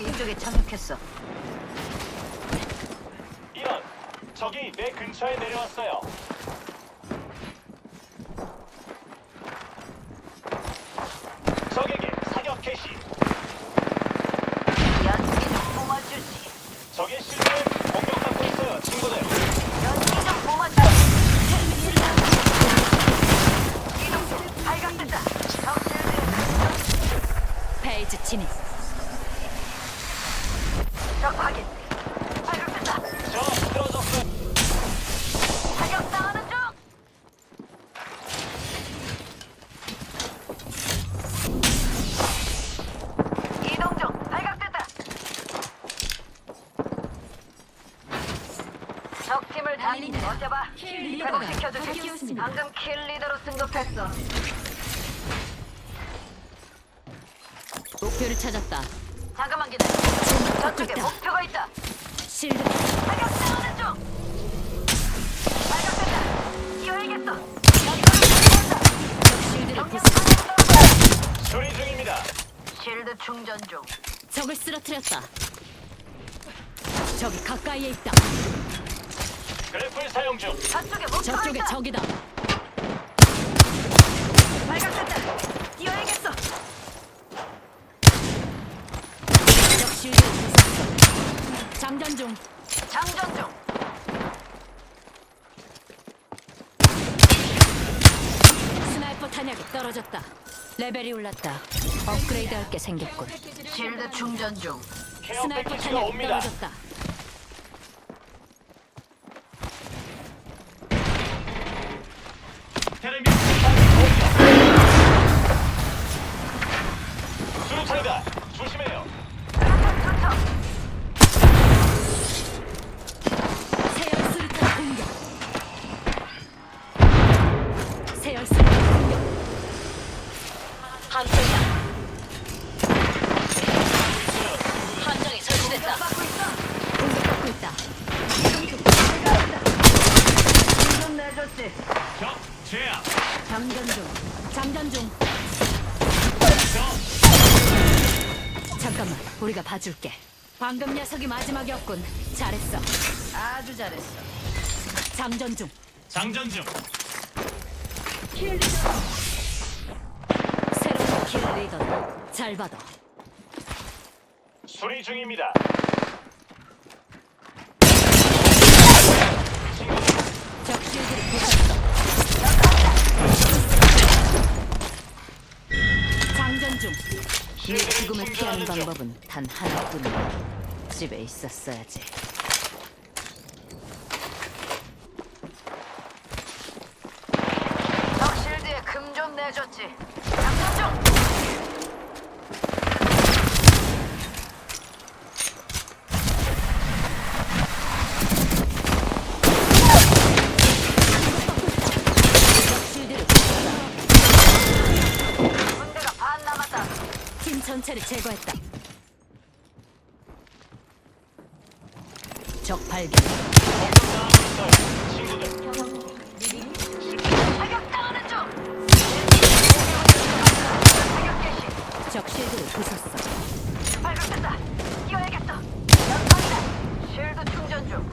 적이 이쪽에 착륙했어. 이런 적이 내 근처에 내려왔어요. 적에게 사격 개시. 연기 좀 뽑아주지. 적의 실드에 공격받고 있어요, 친구들. 연기 좀 뽑아주지. 이동 중 발각된다. 적 실드. 페이지 진입. 목표를 찾았다. 잠깐만 기다려. 저쪽에 있다. 목표가 있다. 실드 발각당하는 중. 발각됐다. 뛰어야겠어. 실드를 부수. 수리 중입니다. 실드 충전 중. 적을 쓰러뜨렸다. 적이 가까이에 있다. 그래플 사용 중. 저쪽에 목표가 저쪽에 있다. 적이다. 발각됐다. 뛰어야겠어. 적 부쉈어. 장전 중. 장전 중. 스나이퍼 탄약이 떨어졌다. 레벨이 올랐다. 업그레이드 할 게 생겼군. 실드 충전 중. 스나이퍼 탄약이. 떨어졌다. 장전 중. 장전 중. 적 잠깐만, 우리가 봐줄게. 방금 녀석이 마지막이었군. 잘했어. 아주 잘했어. 장전 중. 장전 중. 새로운 킬 리더다. 잘 받아. 수리 중입니다. 중. 방법은 단 하나뿐이야. 집에 있었어야지. 적 실드에 금 좀 내줬지. 장전 중. 적 실드를 부쉈어. 군대가 반 남았다. 팀 전체를 제거했다. 적 발견. 적 실드를 부쉈어. 발각됐다. 뛰어야겠어. 연방이다. 실드 충전 중.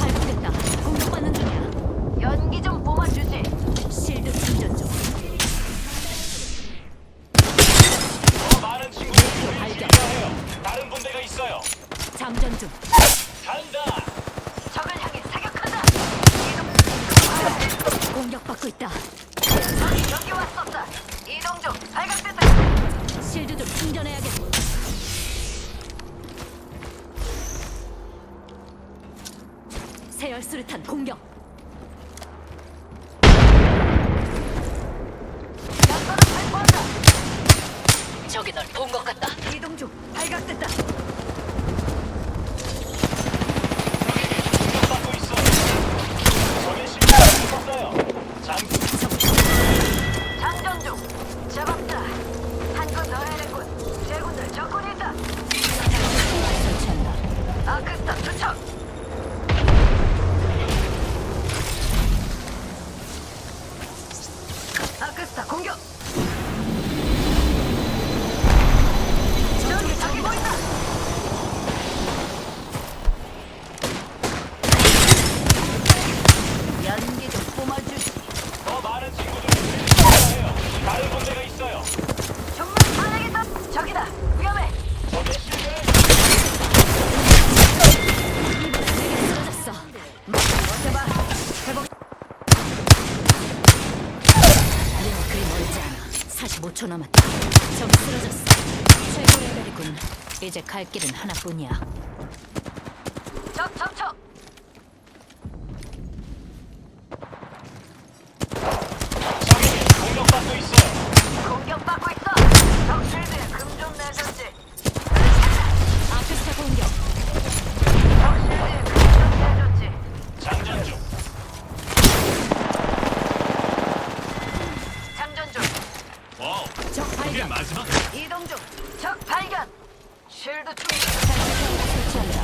발각됐다. 공격받는 중이야. 연기 좀 뿜어주지. 실드 충전 중. 더 많은 친구들이 우리 발견. 필요해요. 다른 분대가 있어요. 장전 중. 간다. 적을 향해 사격한다. 이동. 공격받고 있다. 적이 여기 왔었다. 이동 중. 발각됐다. 실드 좀 충전해야겠고. 세열 수류탄 공격. 저기 널 본 것 같다. 이동 중. 발각됐다. 5초 뭐 남았다. 적이 쓰러졌어. 최고 레벨이군. 이제 갈 길은 하나뿐이야. 쉴드 설치한다.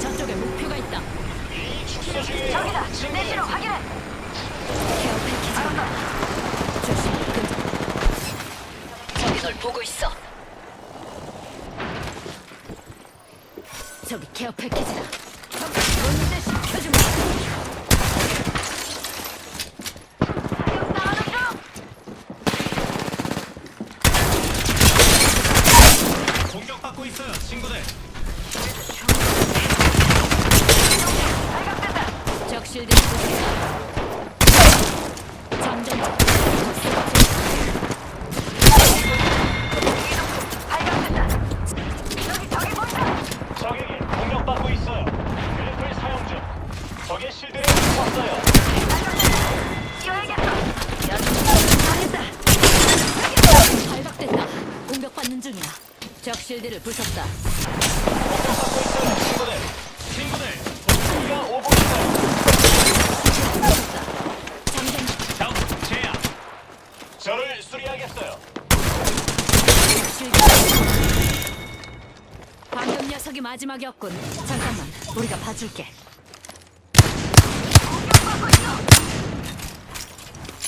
저쪽에 목표가 있다. 이 축소 중이에요. 적이다. 내 친구들. 신호 확인해. 케어 패키지. 알았다. 조심. 근. 저기 널 보고 있어. 저기 케어 패키지다. 문제 시켜주마. 나가는 중. 공격받고 있어요, 친구들. 적 공격받고 있어요. 그래플 사용 중. 적의 실드를. 발각됐다. 공격받는 중이야. 적 실드를 부쉈다. 저를 마지막이었군. 잠깐만, 우리가 봐줄게.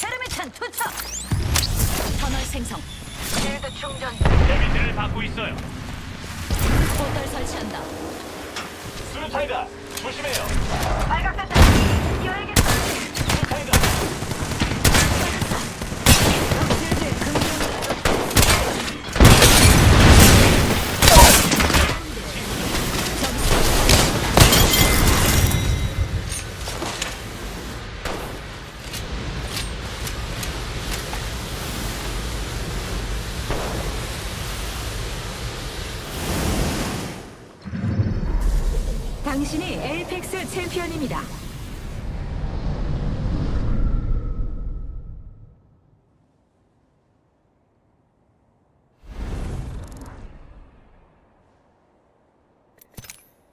테르미탄 투척. 터널 생성. 실드 충전. 데미지를 받고 있어요. 포털 설치한다. 수류탄이다. 조심해요. 발각된다. 뛰어야겠다. 수류탄이다. 적 실드에 금좀 내줬지. 당신이 에이펙스 챔피언입니다.